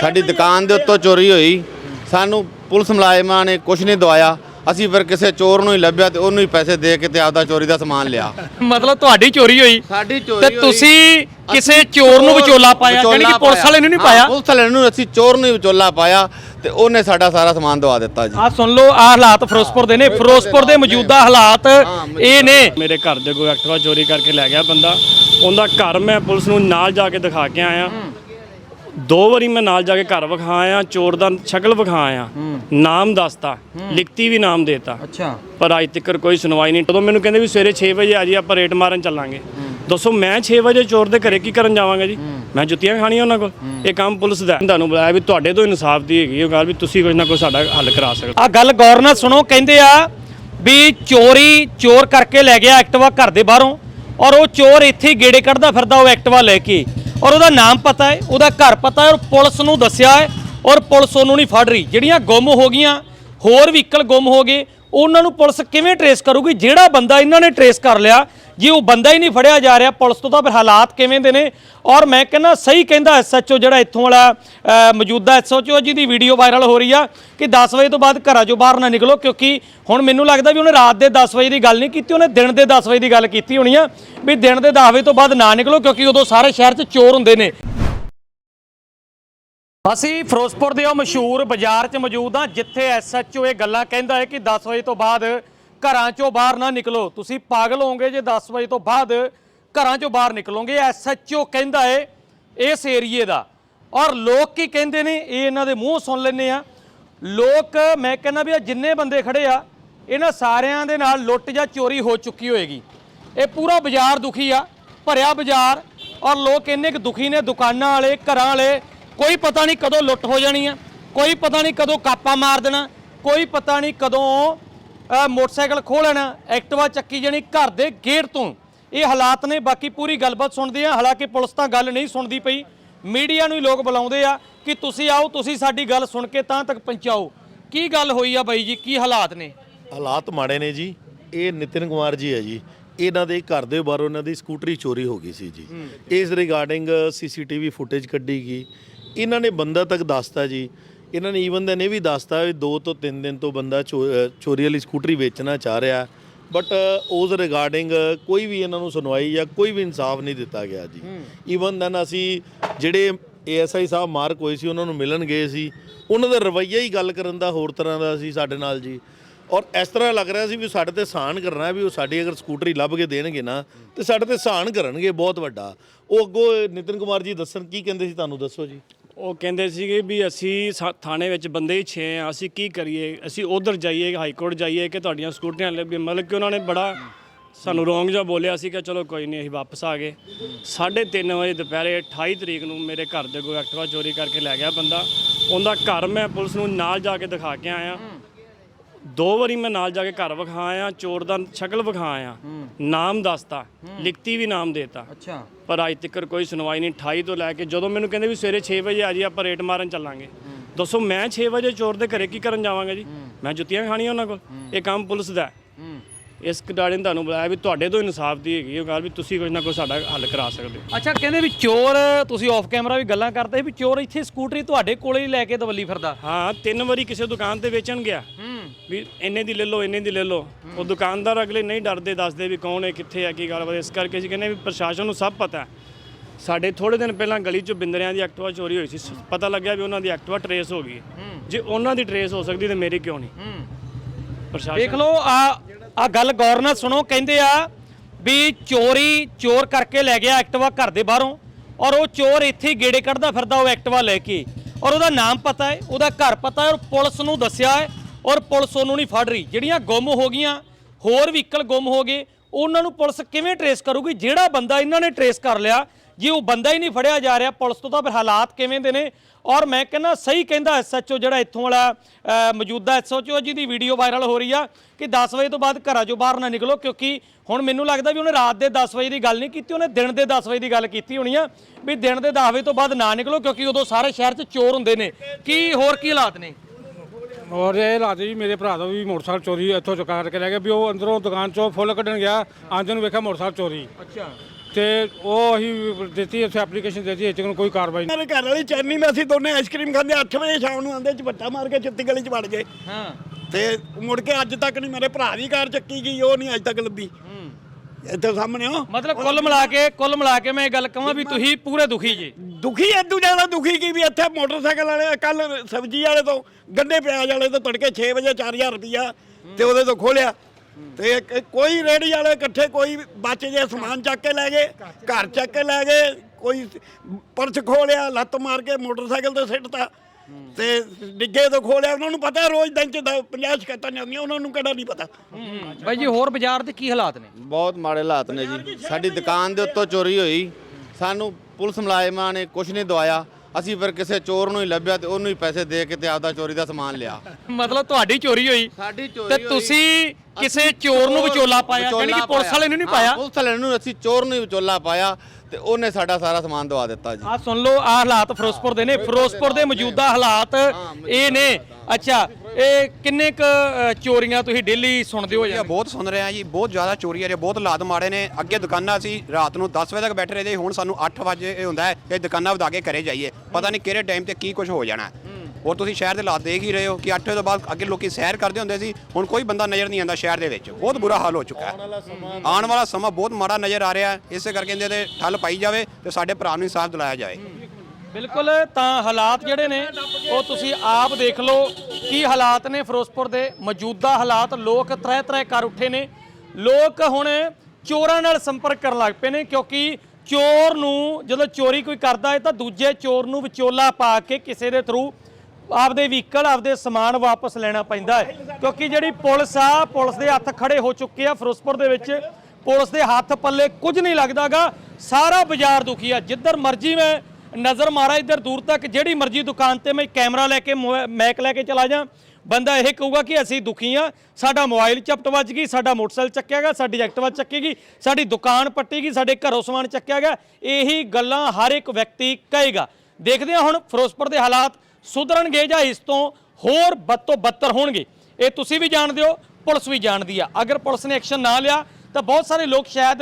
ਸਾਡੀ ਦੁਕਾਨ ਦੇ ਉੱਤੋਂ ਚੋਰੀ ਹੋਈ। ਸਾਨੂੰ ਪੁਲਿਸ ਮੁਲਾਜ਼ਮਾਂ ਨੇ ਕੁਝ ਨਹੀਂ ਦਵਾਇਆ। ਅਸੀਂ ਫਿਰ ਕਿਸੇ ਚੋਰ ਨੂੰ ਹੀ ਲੱਭਿਆ ਤੇ ਉਹਨੂੰ ਹੀ ਪੈਸੇ ਦੇ ਕੇ ਤੇ ਆਪਦਾ ਚੋਰੀ ਦਾ ਸਮਾਨ ਲਿਆ। ਮਤਲਬ ਤੁਹਾਡੀ ਚੋਰੀ ਹੋਈ। ਸਾਡੀ ਤੇ ਤੁਸੀਂ ਕਿਸੇ ਚੋਰ ਨੂੰ ਵਿਚੋਲਾ ਪਾਇਆ ਯਾਨੀ ਕਿ ਪੁਲਿਸ ਵਾਲੇ ਨੂੰ ਨਹੀਂ ਪਾਇਆ? ਪੁਲਿਸ ਵਾਲੇ ਨੂੰ ਅਸੀਂ ਚੋਰ ਨੂੰ ਹੀ ਵਿਚੋਲਾ ਪਾਇਆ ਤੇ ਉਹਨੇ ਸਾਡਾ ਸਾਰਾ ਸਮਾਨ ਦਵਾ ਦਿੱਤਾ ਜੀ। ਆ ਸੁਣ ਲਓ ਆ ਹਾਲਾਤ ਫਿਰੋਜ਼ਪੁਰ ਦੇ ਨੇ। ਫਿਰੋਜ਼ਪੁਰ ਦੇ ਮੌਜੂਦਾ ਹਾਲਾਤ ਇਹ ਨੇ। ਮੇਰੇ ਘਰ ਦੇ ਕੋਈ ਐਕਟਿਵਾ ਚੋਰੀ ਕਰਕੇ ਲੈ ਗਿਆ ਬੰਦਾ। ਉਹਦਾ ਘਰ ਮੈਂ ਪੁਲਿਸ ਨੂੰ ਨਾਲ ਜਾ ਕੇ ਦਿਖਾ ਕੇ ਆਇਆ। ਦੋ ਵਾਰੀ ਮੈਂ ਨਾਲ ਜਾ ਕੇ ਘਰ ਵਿਖਾ ਆਇਆ ਚੋਰ ਦਾ ਸ਼ਕਲ ਵਿਖਾ ਆਇਆ ਨਾਮ ਦੱਸਤਾ ਲਿਖਤੀ ਵੀ ਨਾਮ ਦੇਤਾ। ਅੱਛਾ। ਪਰ ਅੱਜ ਤੱਕ ਕੋਈ ਸੁਣਵਾਈ ਨਹੀਂ। ਜਦੋਂ ਮੈਨੂੰ ਕਹਿੰਦੇ ਵੀ ਸਵੇਰੇ 6 ਵਜੇ ਆ ਜੀ ਆਪਾਂ ਰੇਟ ਮਾਰਨ ਚੱਲਾਂਗੇ। ਦੱਸੋ ਮੈਂ 6 ਵਜੇ ਚੋਰ ਦੇ ਘਰੇ ਕੀ ਕਰਨ ਜਾਵਾਂਗਾ ਜੀ? ਮੈਂ ਜੁੱਤੀਆਂ ਖਾਣੀਆਂ ਉਹਨਾਂ ਕੋਲ। ਇਹ ਕੰਮ ਪੁਲਿਸ ਦਾ। ਤੁਹਾਨੂੰ ਬੁਲਾਇਆ ਵੀ ਤੁਹਾਡੇ ਤੋਂ ਇਨਸਾਫ ਦੀ ਹੈਗੀ ਉਹ ਗੱਲ ਵੀ ਤੁਸੀਂ ਕੁਝ ਨਾ ਕੁਝ ਸਾਡਾ ਹੱਲ ਕਰਾ ਸਕਦੇ ਆ ਗੱਲ ਗੌਰ ਨਾਲ ਸੁਣੋ ਕਹਿੰਦੇ ਆ ਵੀ ਚੋਰੀ ਚੋਰ ਕਰਕੇ ਲੈ ਗਿਆ ਐਕਟਿਵਾ ਘਰ ਦੇ ਬਾਹਰੋਂ। ਔਰ ਉਹ ਚੋਰ ਇੱਥੇ ਗੇੜੇ ਕੱਢਦਾ ਫਿਰਦਾ ਉਹ ਐਕਟਿਵਾ ਲੈ ਕੇ। ਔਰ ਉਹਦਾ ਨਾਮ ਪਤਾ ਹੈ, ਉਹਦਾ ਘਰ ਪਤਾ ਹੈ ਔਰ ਪੁਲਿਸ ਨੂੰ ਦੱਸਿਆ ਹੈ ਔਰ ਪੁਲਿਸ ਉਹਨੂੰ ਨਹੀਂ ਫੜ ਰਹੀ। ਜਿਹੜੀਆਂ ਗੁੰਮ ਹੋ ਗਈਆਂ, ਹੋਰ ਵਹੀਕਲ ਗੁੰਮ ਹੋ ਗਏ ਉਹਨਾਂ ਨੂੰ ਪੁਲਿਸ ਕਿਵੇਂ ਟਰੇਸ ਕਰੂਗੀ? ਜਿਹੜਾ ਬੰਦਾ ਇਹਨਾਂ ਨੇ ਟਰੇਸ ਕਰ ਲਿਆ ਜੇ ਉਹ ਬੰਦਾ ਹੀ ਨਹੀਂ ਫੜਿਆ ਜਾ ਰਿਹਾ ਪੁਲਿਸ ਤੋਂ ਤਾਂ ਫਿਰ ਹਾਲਾਤ ਕਿਵੇਂ ਦੇ ਨੇ? ਔਰ ਮੈਂ ਕਹਿੰਦਾ ਸਹੀ ਕਹਿੰਦਾ ਐਸਐਚਓ ਜਿਹੜਾ ਇੱਥੋਂ ਵਾਲਾ ਅ, ਮੌਜੂਦਾ ਐਸਐਚਓ ਜਿਹਦੀ ਵੀਡੀਓ ਵਾਇਰਲ ਹੋ ਰਹੀ ਆ ਕਿ 10 ਵਜੇ ਤੋਂ ਬਾਅਦ ਘਰਾਂ ਚੋਂ ਬਾਹਰ ਨਾ ਨਿਕਲੋ ਕਿਉਂਕਿ ਹੁਣ ਮੈਨੂੰ ਲੱਗਦਾ ਵੀ ਉਹਨੇ ਰਾਤ ਦੇ 10 ਵਜੇ ਦੀ ਗੱਲ ਨਹੀਂ ਕੀਤੀ ਉਹਨੇ ਦਿਨ ਦੇ 10 ਵਜੇ ਦੀ ਗੱਲ ਕੀਤੀ ਹੋਣੀ ਆ ਵੀ ਦਿਨ ਦੇ 10 ਵਜੇ ਤੋਂ ਬਾਅਦ ਨਾ ਨਿਕਲੋ ਕਿਉਂਕਿ ਉਦੋਂ ਸਾਰੇ ਸ਼ਹਿਰ 'ਚ ਚੋਰ ਹੁੰਦੇ ਨੇ। ਅਸੀਂ ਫਿਰੋਜ਼ਪੁਰ ਦੇ ਉਹ ਮਸ਼ਹੂਰ ਬਾਜ਼ਾਰ 'ਚ ਮੌਜੂਦ ਹਾਂ, ਜਿੱਥੇ ਐਸਐਚਓ ਇਹ ਗੱਲਾਂ ਕਹਿੰਦਾ ਹੈ ਕਿ 10 ਵਜੇ ਤੋਂ ਬਾਅਦ ਘਰਾਂ 'ਚੋਂ ਬਾਹਰ ਨਾ ਨਿਕਲੋ। ਤੁਸੀਂ ਪਾਗਲ ਹੋਵੋਗੇ ਜੇ 10 ਵਜੇ ਤੋਂ ਬਾਅਦ ਘਰਾਂ 'ਚੋਂ ਬਾਹਰ ਨਿਕਲੋਗੇ। ਐਸਐਚਓ ਕਹਿੰਦਾ ਹੈ ਇਸ ਏਰੀਏ ਦਾ। ਔਰ ਲੋਕ ਕੀ ਕਹਿੰਦੇ ਨੇ, ਇਹ ਇਹਨਾਂ ਦੇ ਮੂੰਹ ਸੁਣ ਲੈਂਦੇ ਆ ਲੋਕ, ਮੈਂ ਕਹਿੰਦਾ ਵੀ ਆ ਜਿੰਨੇ ਬੰਦੇ ਖੜੇ ਆ, ਇਹਨਾਂ ਸਾਰਿਆਂ ਦੇ ਨਾਲ ਲੁੱਟ ਜਾਂ ਚੋਰੀ ਹੋ ਚੁੱਕੀ ਹੋਏਗੀ। ਇਹ ਪੂਰਾ ਬਾਜ਼ਾਰ ਦੁਖੀ ਆ, ਭਰਿਆ ਬਾਜ਼ਾਰ। ਔਰ ਲੋਕ ਇੰਨੇ ਕੁ ਦੁਖੀ ਨੇ, ਦੁਕਾਨਾਂ ਵਾਲੇ, ਘਰਾਂ ਵਾਲੇ ਕੋਈ ਪਤਾ ਨਹੀਂ ਕਦੋਂ ਲੁੱਟ ਹੋ ਜਾਣੀ ਆ ਕੋਈ ਪਤਾ ਨਹੀਂ ਕਦੋਂ ਕਾਪਾ ਮਾਰ ਦੇਣਾ ਕੋਈ ਪਤਾ ਨਹੀਂ ਕਦੋਂ ਮੋਟਰਸਾਈਕਲ ਖੋਹ ਲੈਣਾ ਐਕਟਿਵਾ ਚੱਕੀ ਜਾਣੀ ਘਰ ਦੇ ਗੇਟ ਤੋਂ। ਇਹ ਹਾਲਾਤ ਨੇ ਬਾਕੀ ਪੂਰੀ ਗੱਲਬਾਤ ਸੁਣਦੇ ਆ ਹਾਲਾਂਕਿ ਪੁਲਿਸ ਤਾਂ ਗੱਲ ਨਹੀਂ ਸੁਣਦੀ ਪਈ। ਮੀਡੀਆ ਨੂੰ ਹੀ ਲੋਕ ਬੁਲਾਉਂਦੇ ਆ ਕਿ ਤੁਸੀਂ ਆਓ ਤੁਸੀਂ ਸਾਡੀ ਗੱਲ ਸੁਣ ਕੇ ਤਾਂ ਤੱਕ ਪਹੁੰਚਾਓ। ਕੀ ਗੱਲ ਹੋਈ ਆ ਬਾਈ ਜੀ ਕੀ ਹਾਲਾਤ ਨੇ? ਹਾਲਾਤ ਮਾੜੇ ਨੇ ਜੀ ਇਹ ਨਿਤਿਨ ਕੁਮਾਰ ਜੀ ਹੈ ਜੀ। ਇਹਨਾਂ ਦੇ ਘਰ ਦੇ ਬਾਹਰੋਂ ਇਹਨਾਂ ਦੀ ਸਕੂਟਰੀ ਚੋਰੀ ਹੋ ਗਈ ਸੀ ਜੀ। ਇਸ ਰਿਗਾਰਡਿੰਗ ਸੀਸੀਟੀਵੀ ਫੁਟੇਜ ਕੱਢੀ ਗਈ। ਇਹਨਾਂ ਨੇ ਬੰਦਾ ਤੱਕ ਦੱਸਤਾ ਜੀ। ਇਹਨਾਂ ਨੇ ਈਵਨ ਦੇ ਨੇ ਵੀ ਦੱਸਤਾ ਵੀ 2 ਤੋਂ 3 ਦਿਨ ਤੋਂ ਬੰਦਾ ਚੋਰੀ ਵਾਲੀ ਸਕੂਟਰੀ ਵੇਚਣਾ ਚਾਹ ਰਿਹਾ। ਬਟ ਉਸ ਰਿਗਾਰਡਿੰਗ ਕੋਈ ਵੀ ਇਹਨਾਂ ਨੂੰ ਸੁਣਵਾਈ ਜਾਂ ਕੋਈ ਵੀ ਇਨਸਾਫ ਨਹੀਂ ਦਿੱਤਾ ਗਿਆ ਜੀ। ਈਵਨ ਦੈਨ ਅਸੀਂ ਜਿਹੜੇ ਏਐਸਆਈ ਸਾਹਿਬ ਮਾਰਕ ਹੋਏ ਸੀ ਉਹਨਾਂ ਨੂੰ ਮਿਲਣ ਗਏ ਸੀ। ਉਹਨਾਂ ਦਾ ਰਵੱਈਆ ਹੀ ਗੱਲ ਕਰਨ ਦਾ ਹੋਰ ਤਰ੍ਹਾਂ ਦਾ ਸੀ ਸਾਡੇ ਨਾਲ ਜੀ। ਔਰ ਇਸ ਤਰ੍ਹਾਂ ਲੱਗ ਰਿਹਾ ਸੀ ਵੀ ਸਾਡੇ ਤੇ ਸਾਨ ਕਰਨਾ ਵੀ ਉਹ ਸਾਡੀ ਅਗਰ ਸਕੂਟਰੀ ਲੱਭ ਕੇ ਦੇਣਗੇ ਨਾ ਤੇ ਸਾਡੇ ਤੇ ਸਾਨ ਕਰਨਗੇ ਬਹੁਤ ਵੱਡਾ। ਉਹ ਅੱਗੋਂ ਨਿਤਿਨ ਕੁਮਾਰ ਜੀ ਦੱਸਣ ਕੀ ਕਹਿੰਦੇ ਸੀ ਤੁਹਾਨੂੰ ਦੱਸੋ ਜੀ। ਉਹ ਕਹਿੰਦੇ ਸੀਗੇ ਵੀ ਅਸੀਂ ਸਾ- ਥਾਣੇ ਵਿੱਚ ਬੰਦੇ ਹੀ 6 ਆ ਅਸੀਂ ਕੀ ਕਰੀਏ? ਅਸੀਂ ਉਧਰ ਜਾਈਏ, ਹਾਈ ਕੋਰਟ ਜਾਈਏ ਕਿ ਤੁਹਾਡੀਆਂ ਸਕੂਟਰੀਆਂ ਲੱਭੀ ਮਤਲਬ ਕਿ ਉਹਨਾਂ ਨੇ ਬੜਾ ਸਾਨੂੰ ਰੋਂਗ ਜਿਹਾ ਬੋਲਿਆ ਸੀ ਕਿ ਚਲੋ ਕੋਈ ਨਹੀਂ, ਅਸੀਂ ਵਾਪਸ ਆ ਗਏ। 3:30 ਵਜੇ ਦੁਪਹਿਰੇ 28 ਤਰੀਕ ਨੂੰ ਮੇਰੇ ਘਰ ਦੇ ਕੋਲ ਐਕਟਿਵਾ ਚੋਰੀ ਕਰਕੇ ਲੈ ਗਿਆ ਬੰਦਾ। ਉਹਦਾ ਘਰ ਮੈਂ ਪੁਲਿਸ ਨੂੰ ਨਾਲ ਜਾ ਕੇ ਦਿਖਾ ਕੇ ਆਇਆ। ਦੋ ਵਾਰੀ ਮੈਂ ਨਾਲ ਜਾ ਕੇ ਘਰ ਵਿਖਾ ਆਇਆ ਚੋਰ ਦਾ ਸ਼ਕਲ ਵਿਖਾ ਆਇਆ ਨਾਮ ਦੱਸਤਾ ਲਿਖਤੀ ਵੀ ਨਾਮ ਦੇਤਾ। ਅੱਛਾ। ਪਰ ਅੱਜ ਤੱਕ ਕੋਈ ਸੁਣਵਾਈ ਨਹੀਂ 28 ਤੋਂ ਲੈ ਕੇ ਜਦੋਂ ਮੈਨੂੰ ਕਹਿੰਦੇ ਵੀ ਸਵੇਰੇ 6 ਵਜੇ ਆ ਜੀ ਆਪਾਂ ਰੇਟ ਮਾਰਨ ਚੱਲਾਂਗੇ। ਦੱਸੋ ਮੈਂ 6 ਵਜੇ ਚੋਰ ਦੇ ਘਰੇ ਕੀ ਕਰਨ ਜਾਵਾਂਗਾ ਜੀ? ਮੈਂ ਜੁੱਤੀਆਂ ਖਾਣੀਆਂ ਉਹਨਾਂ ਕੋਲ। ਇਹ ਕੰਮ ਪੁਲਿਸ ਦਾ। ਇਸ ਕਡਾੜੇ ਨੇ ਤੁਹਾਨੂੰ ਬੁਲਾਇਆ ਵੀ ਤੁਹਾਡੇ ਤੋਂ ਇਨਸਾਫ ਦੀ ਹੈਗੀ ਉਹ ਗੱਲ ਵੀ ਤੁਸੀਂ ਕੁਝ ਨਾ ਕੁਝ ਸਾਡਾ ਹੱਲ ਕਰਾ ਸਕਦੇ ਹੋ। ਅੱਛਾ ਕਹਿੰਦੇ ਵੀ ਚੋਰ ਤੁਸੀਂ ਆਫ ਕੈਮਰਾ ਵੀ ਗੱਲਾਂ ਕਰਦੇ ਵੀ ਚੋਰ ਇੱਥੇ ਸਕੂਟਰੀ ਤੁਹਾਡੇ ਕੋਲੇ ਹੀ ਲੈ ਕੇ ਦਵੱਲੀ ਫਿਰਦਾ। ਹਾਂ ਤਿੰਨ ਵਾਰੀ ਕਿਸੇ ਦੁਕਾਨ ਤੇ ਵੇਚਣ ਗਿਆ। ਵੀ ਇੰਨੇ ਦੀ ਲੈ ਲਓ ਇੰਨੇ ਦੀ ਲੈ ਲਓ। ਉਹ ਦੁਕਾਨਦਾਰ ਅਗਲੇ ਨਹੀਂ ਡਰਦੇ ਦੱਸਦੇ ਵੀ ਕੌਣ ਹੈ ਕਿੱਥੇ ਹੈ ਕੀ ਗੱਲਬਾਤ ਇਸ ਕਰਕੇ ਅਸੀਂ ਕਹਿੰਦੇ ਵੀ ਪ੍ਰਸ਼ਾਸਨ ਨੂੰ ਸਭ ਪਤਾ ਹੈ। ਸਾਡੇ ਥੋੜੇ ਦਿਨ ਪਹਿਲਾਂ ਗਲੀ 'ਚ ਬਿੰਦਰਿਆਂ ਦੀ ਐਕਟਿਵਾ ਚੋਰੀ ਹੋਈ ਸੀ। ਸ- ਪਤਾ ਲੱਗਿਆ ਵੀ ਉਹਨਾਂ ਦੀ ਐਕਟਿਵਾ ਟਰੇਸ ਹੋ ਗਈ ਜੇ ਉਹਨਾਂ ਦੀ ਟਰੇਸ ਹੋ ਸਕਦੀ ਤੇ ਮੇਰੀ ਕਿਉਂ ਨਹੀਂ? ਪ੍ਰਸ਼ਾਸਨ ਦੇਖ ਲਓ ਆ ਆ ਗੱਲ ਗੌਰ ਨਾਲ ਸੁਣੋ, ਕਹਿੰਦੇ ਆ ਵੀ ਚੋਰੀ, ਚੋਰ ਕਰਕੇ ਲੈ ਗਿਆ ਐਕਟਿਵਾ ਘਰ ਦੇ ਬਾਹਰੋਂ ਔਰ ਉਹ ਚੋਰ ਇੱਥੇ ਹੀ ਗੇੜੇ ਕੱਢਦਾ ਫਿਰਦਾ ਉਹ ਐਕਟਿਵਾ ਲੈ ਕੇ। ਔਰ ਉਹਦਾ ਨਾਮ ਪਤਾ ਹੈ, ਉਹਦਾ ਘਰ ਪਤਾ ਹੈ ਔਰ ਪੁਲਿਸ ਨੂੰ ਦੱਸਿਆ ਹੈ ਔਰ ਪੁਲਿਸ ਉਹਨੂੰ ਨਹੀਂ ਫੜ ਰਹੀ। ਜਿਹੜੀਆਂ ਗੁੰਮ ਹੋ ਗਈਆਂ, ਹੋਰ ਵਹੀਕਲ ਗੁੰਮ ਹੋ ਗਏ, ਉਹਨਾਂ ਨੂੰ ਪੁਲਿਸ ਕਿਵੇਂ ਟਰੇਸ ਕਰੂਗੀ? ਜਿਹੜਾ ਬੰਦਾ ਇਹਨਾਂ ਨੇ ਟਰੇਸ ਕਰ ਲਿਆ ਜੇ ਉਹ ਬੰਦਾ ਹੀ ਨਹੀਂ ਫੜਿਆ ਜਾ ਰਿਹਾ ਪੁਲਿਸ ਤੋਂ ਤਾਂ ਫਿਰ ਹਾਲਾਤ ਕਿਵੇਂ ਦੇ ਨੇ? ਔਰ ਮੈਂ ਕਹਿੰਦਾ ਸਹੀ ਕਹਿੰਦਾ ਐਸਐਚਓ ਜਿਹੜਾ ਇੱਥੋਂ ਵਾਲਾ ਮੌਜੂਦਾ ਐਸਐਚਓ ਜਿਹਦੀ ਵੀਡੀਓ ਵਾਇਰਲ ਹੋ ਰਹੀ ਆ ਕਿ 10 ਵਜੇ ਤੋਂ ਬਾਅਦ ਘਰਾਂ ਚੋਂ ਬਾਹਰ ਨਾ ਨਿਕਲੋ ਕਿਉਂਕਿ ਹੁਣ ਮੈਨੂੰ ਲੱਗਦਾ ਵੀ ਉਹਨੇ ਰਾਤ ਦੇ 10 ਵਜੇ ਦੀ ਗੱਲ ਨਹੀਂ ਕੀਤੀ ਉਹਨੇ ਦਿਨ ਦੇ 10 ਵਜੇ ਦੀ ਗੱਲ ਕੀਤੀ ਹੋਣੀ ਆ ਵੀ ਦਿਨ ਦੇ 10 ਵਜੇ ਤੋਂ ਬਾਅਦ ਨਾ ਨਿਕਲੋ ਕਿਉਂਕਿ ਉਦੋਂ ਸਾਰੇ ਸ਼ਹਿਰ 'ਚ ਚੋਰ ਹੁੰਦੇ ਨੇ। ਕੀ ਹੋਰ ਕੀ ਹਾਲਾਤ ਨੇ? ਔਰ ਇਹ ਰਾਤ ਜੀ ਮੇਰੇ ਭਰਾ ਦਾ ਵੀ ਮੋਟਰਸਾਈਕਲ ਚੋਰੀ ਇੱਥੋਂ ਚੁਕਾ ਕੇ ਲੈ ਗਿਆ ਵੀ ਉਹ ਅੰਦਰੋਂ ਦੁਕਾਨ ਚੋਂ ਫੁੱਲ ਕੱਢਣ ਗਿਆ ਆਂਦੇ ਨੂੰ ਵੇਖਿਆ ਮੋਟਰਸਾਈਕਲ ਚੋਰੀ। ਅੱਛਾ। ਤੇ ਉਹ ਅਸੀਂ ਦਿੱਤੀ ਇੱਥੇ ਐਪਲੀਕੇਸ਼ਨ ਦਿੱਤੀ ਇੱਥੇ ਕੋਈ ਕਾਰਵਾਈ ਨਹੀਂ। ਮੇਰੇ ਘਰ ਵਾਲੀ ਚੈਨੀ ਨਾਲ ਅਸੀਂ ਦੋਨੇ ਆਈਸਕ੍ਰੀਮ ਖਾਂਦੇ 8 ਵਜੇ ਸ਼ਾਮ ਨੂੰ ਆਂਦੇ ਝਪੱਟਾ ਮਾਰ ਕੇ ਚਿੱਤੀ ਗਲੀ ਚ ਵੜ ਗਏ। ਹਾਂ। ਤੇ ਮੁੜ ਕੇ ਅੱਜ ਤੱਕ ਨਹੀਂ ਮੇਰੇ ਭਰਾ ਦੀ ਕਾਰ ਚੱਕੀ ਗਈ ਉਹ ਨਹੀਂ ਅੱਜ ਤੱਕ ਲੱਭੀ। ਇੱਥੇ ਸਾਹਮਣੇ ਹੋ। ਮਤਲਬ ਕੁੱਲ ਮਿਲਾ ਕੇ ਕੁੱਲ ਮਿਲਾ ਕੇ ਮੈਂ ਇਹ ਗੱਲ ਕਹਾਂ ਵੀ ਤੁਸੀਂ ਪੂਰੇ ਦੁਖੀ ਜੀ। ਦੁਖੀ ਐਦੂ ਜ਼ਿਆਦਾ ਦੁਖੀ ਕੀ ਵੀ ਇੱਥੇ ਮੋਟਰਸਾਈਕਲ ਵਾਲੇ ਕੱਲ ਸਬਜ਼ੀ ਵਾਲੇ ਤੋਂ ਗੰਡੇ ਪਿਆਜ਼ ਵਾਲੇ ਤੋਂ ਤੜਕੇ 6 ਵਜੇ 4000 ਰੁਪਿਆ ਤੇ ਉਹਦੇ ਤੋਂ ਖੋਲਿਆ। ਤੇ ਕੋਈ ਰੇੜੀ ਵਾਲੇ ਇਕੱਠੇ ਕੋਈ ਬਚ ਜੇ ਸਮਾਨ ਚੱਕ ਕੇ ਲੈ ਗਏ ਘਰ ਚੱਕ ਕੇ ਲੈ ਗਏ ਕੋਈ ਪਰਸ ਖੋਲਿਆ ਲੱਤ ਮਾਰ ਕੇ ਮੋਟਰਸਾਈਕਲ ਤੇ ਸਿੱਟਤਾ ਤੇ ਡਿੱਗੇ ਤੋਂ ਖੋਲਿਆ ਉਹਨਾਂ ਨੂੰ ਪਤਾ ਰੋਜ਼ ਦਿਨ ਚ 50 ਸ਼ਿਕਾਇਤਾਂ ਜਾਂਦੀਆਂ ਉਹਨਾਂ ਨੂੰ ਕਿਹੜਾ ਨਹੀਂ ਪਤਾ। ਬਾਈ ਜੀ ਹੋਰ ਬਾਜ਼ਾਰ ਦੇ ਕੀ ਹਾਲਾਤ ਨੇ? ਬਹੁਤ ਮਾੜੇ ਹਾਲਾਤ ਨੇ ਜੀ। ਸਾਡੀ ਦੁਕਾਨ ਦੇ ਉੱਤੋਂ ਚੋਰੀ ਹੋਈ। ਸਾਨੂੰ ਪੁਲਿਸ ਮੁਲਾਜ਼ਮਾਂ ਨੇ ਕੁਝ ਨਹੀਂ ਦਵਾਇਆ। ਅਸੀਂ ਫਿਰ ਕਿਸੇ ਚੋਰ ਨੂੰ ਹੀ ਲੱਭਿਆ ਤੇ ਉਹਨੂੰ ਹੀ ਪੈਸੇ ਦੇ ਕੇ ਤੇ ਆਪਦਾ ਚੋਰੀ ਦਾ ਸਮਾਨ ਲਿਆ। ਮਤਲਬ ਤੁਹਾਡੀ ਚੋਰੀ ਹੋਈ। ਸਾਡੀ ਤੇ ਚੋਰੀ ਹੋਈ। ਤੁਸੀਂ ਕਿਸੇ ਚੋਰ ਨੂੰ ਵਿਚੋਲਾ ਪਾਇਆ ਯਾਨੀ ਕਿ ਪੁਲਿਸ ਵਾਲੇ ਨੂੰ ਨਹੀਂ ਹਾਂ, ਪਾਇਆ? ਪੁਲਿਸ ਵਾਲੇ ਨੂੰ ਅਸੀਂ ਚੋਰ ਨੂੰ ਹੀ ਵਿਚੋਲਾ ਪਾਇਆ ਤੇ ਉਹਨੇ ਸਾਡਾ ਸਾਰਾ ਸਮਾਨ ਦਵਾ ਦਿੱਤਾ ਜੀ। ਆ ਸੁਣ ਲਓ ਆ ਹਾਲਾਤ ਫਿਰੋਜ਼ਪੁਰ ਦੇ ਨੇ। ਫਿਰੋਜ਼ਪੁਰ ਦੇ ਮੌਜੂਦਾ ਹਾਲਾਤ ਇਹ ਨੇ। ਅੱਛਾ ਇਹ ਕਿੰਨੇ ਕ ਚੋਰੀਆਂ ਤੁਸੀਂ ਡੇਲੀ ਸੁਣਦੇ ਹੋ ਜਾਂਦੇ ਬਹੁਤ ਸੁਣ ਰਹੇ ਆ ਜੀ ਬਹੁਤ ਜ਼ਿਆਦਾ ਚੋਰੀ ਆ ਰਹੀ ਹੈ ਬਹੁਤ ਹਾਲਾਤ ਮਾੜੇ ਨੇ। ਅੱਗੇ ਦੁਕਾਨਾਂ ਸੀ ਰਾਤ ਨੂੰ 10 ਵਜੇ ਤੱਕ ਬੈਠੇ ਰਹੇ ਜੀ ਹੁਣ ਸਾਨੂੰ 8 ਵਜੇ ਇਹ ਹੁੰਦਾ ਹੈ ਕਿ ਦੁਕਾਨਾਂ ਵਧਾ ਕੇ ਘਰੇ ਜਾਈਏ। ਪਤਾ ਨਹੀਂ ਕਿਹੜੇ ਟਾਈਮ ਤੇ ਕੀ ਕੁਝ ਹੋ ਜਾਣਾ। ਹੈ। ਹੋਰ ਤੁਸੀਂ ਸ਼ਹਿਰ ਦੇ ਹਾਲਾਤ ਦੇਖ ਹੀ ਰਹੇ ਹੋ ਕਿ 8 ਵਜੇ ਤੋਂ ਬਾਅਦ ਅੱਗੇ ਲੋਕੀ ਸੈਰ ਕਰਦੇ ਹੁੰਦੇ ਸੀ ਹੁਣ ਕੋਈ ਬੰਦਾ ਨਜ਼ਰ ਨਹੀਂ ਆਉਂਦਾ ਸ਼ਹਿਰ ਦੇ ਵਿੱਚ। ਬਹੁਤ ਬੁਰਾ ਹਾਲ ਹੋ ਚੁੱਕਾ ਹੈ। ਆਉਣ ਵਾਲਾ ਸਮਾਂ ਬਹੁਤ ਮਾੜਾ ਨਜ਼ਰ ਆ ਰਿਹਾ ਹੈ। ਇਸੇ ਕਰਕੇ ਇਹਦੇ ਤੇ ਠੱਲ ਪਾਈ ਜਾਵੇ ਤੇ ਸਾਡੇ ਭਰਾ ਨੂੰ ਇਨਸਾਫ ਦਿਲਾਇਆ ਜਾਏ ਬਿਲਕੁਲ, ਤਾਂ ਹਾਲਾਤ ਜਿਹੜੇ ਨੇ, ਉਹ ਤੁਸੀਂ ਆਪ ਦੇਖ ਲਓ ਕੀ ਹਾਲਾਤ ਨੇ ਫਿਰੋਜ਼ਪੁਰ ਦੇ। ਮੌਜੂਦਾ ਹਾਲਾਤ, ਲੋਕ ਤਰ੍ਹਾਂ ਤਰ੍ਹਾਂ ਕਰ ਉੱਠੇ ਨੇ। ਲੋਕ ਹੁਣ ਚੋਰਾਂ ਨਾਲ ਸੰਪਰਕ ਕਰਨ ਲੱਗ ਪਏ ਨੇ, ਕਿਉਂਕਿ ਚੋਰ ਨੂੰ, ਜਦੋਂ ਚੋਰੀ ਕੋਈ ਕਰਦਾ ਹੈ, ਤਾਂ ਦੂਜੇ ਚੋਰ ਨੂੰ ਵਿਚੋਲਾ ਪਾ ਕੇ ਕਿਸੇ ਦੇ ਥਰੂ ਆਪਦੇ ਵਹੀਕਲ, ਆਪਦੇ ਸਮਾਨ ਵਾਪਸ ਲੈਣਾ ਪੈਂਦਾ ਹੈ। ਕਿਉਂਕਿ ਜਿਹੜੀ ਪੁਲਿਸ ਆ, ਪੁਲਿਸ ਦੇ ਹੱਥ ਖੜੇ ਹੋ ਚੁੱਕੇ ਆ ਫਿਰੋਜ਼ਪੁਰ ਦੇ ਵਿੱਚ। ਪੁਲਿਸ ਦੇ ਹੱਥ ਪੱਲੇ ਕੁਝ ਨਹੀਂ ਲੱਗਦਾਗਾ, ਸਾਰਾ ਬਾਜ਼ਾਰ ਦੁਖੀ ਆ। ਜਿੱਧਰ ਮਰਜ਼ੀ ਮੈਂ ਨਜ਼ਰ ਮਾਰਾ ਇੱਧਰ ਦੂਰ ਤੱਕ, ਜਿਹੜੀ ਮਰਜ਼ੀ ਦੁਕਾਨ ਤੇ ਮੈਂ ਕੈਮਰਾ ਲੈ ਕੇ, ਮੋਬਾ- ਮੈਕ ਲੈ ਕੇ ਚਲਾ ਜਾ, ਬੰਦਾ ਇਹ ਕਹੂਗਾ ਕਿ ਅਸੀਂ ਦੁਖੀ ਆ ਸਾਡਾ ਮੋਬਾਈਲ ਚਪਟ ਵੱਜ ਗਈ, ਸਾਡਾ ਮੋਟਰਸਾਈਕਲ ਚੱਕਿਆ ਗਿਆ, ਸਾਡੀ ਐਕਟਿਵਾ ਚੱਕੇਗੀ, ਸਾਡੀ ਦੁਕਾਨ ਪੱਟੇਗੀ, ਸਾਡੇ ਘਰੋਂ ਸਮਾਨ ਚੱਕਿਆ ਗਿਆ, ਇਹੀ ਗੱਲਾਂ ਹਰ ਇੱਕ ਵਿਅਕਤੀ ਕਹੇਗਾ। ਦੇਖਦੇ ਹਾਂ ਹੁਣ ਫਿਰੋਜ਼ਪੁਰ ਦੇ ਹਾਲਾਤ ਸੁਧਰਨਗੇ ਜਾਂ ਇਸ ਤੋਂ ਹੋਰ ਬਦ ਤੋਂ ਬੱਤਰ ਹੋਣਗੇ। ਇਹ ਤੁਸੀਂ ਵੀ ਜਾਣਦੇ ਹੋ, ਪੁਲਿਸ ਵੀ ਜਾਣਦੀ ਆ। ਅਗਰ ਪੁਲਿਸ ਨੇ ਐਕਸ਼ਨ ਨਾ ਲਿਆ, ਤਾਂ ਬਹੁਤ ਸਾਰੇ ਲੋਕ ਸ਼ਾਇਦ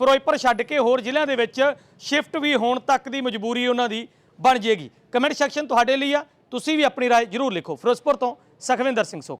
ਫਿਰੋਜ਼ਪੁਰ ਛੱਡ ਕੇ ਹੋਰ ਜ਼ਿਲ੍ਹਿਆਂ ਦੇ ਵਿੱਚ ਸ਼ਿਫਟ ਵੀ ਹੋਣ ਤੱਕ ਦੀ ਮਜਬੂਰੀ ਉਹਨਾਂ ਦੀ ਬਣ ਜੇਗੀ ਕਮੈਂਟ ਸੈਕਸ਼ਨ ਤੁਹਾਡੇ ਲਈ ਆ ਤੁਸੀਂ ਵੀ ਆਪਣੀ رائے ਜਰੂਰ ਲਿਖੋ ਫਿਰੋਜ਼ਪੁਰ ਤੋਂ ਸਖਵਿੰਦਰ ਸਿੰਘ ਸੋਖ